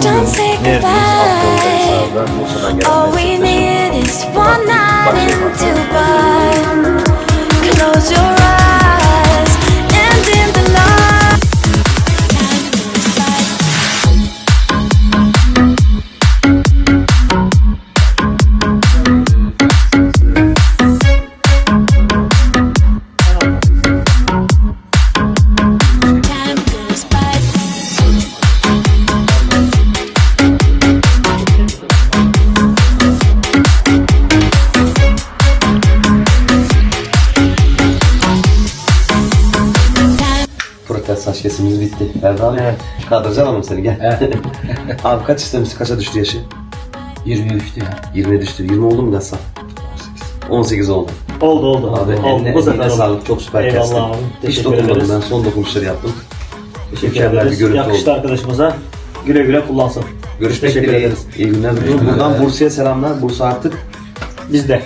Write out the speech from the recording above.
Don't say goodbye. Afyon Bursa'dan gelen All we need is one night Protest saç kesimimiz bitti. Ferda abi. Evet. Kaldıracağım ama seni gel. Evet. abi kaç istemişsin? Kaça düştü yaşı? 20 düştü ya. 20'ye düştü. 20 oldu mu Gassan? 18 oldu. Oldu oldu. Abi oldu. eline, Bu sefer sağlık. Çok süper Eyvallah kestin. abi. Hiç dokunmadım ederiz. ben. Son dokunuşları yaptım. Teşekkür Mükemmel bir ederiz. görüntü Yakıştı oldu. arkadaşımıza. Güle güle kullansın. Görüşmek dileğiyle. İyi günler. Buradan Bursa'ya selamlar. Bursa artık Biz de.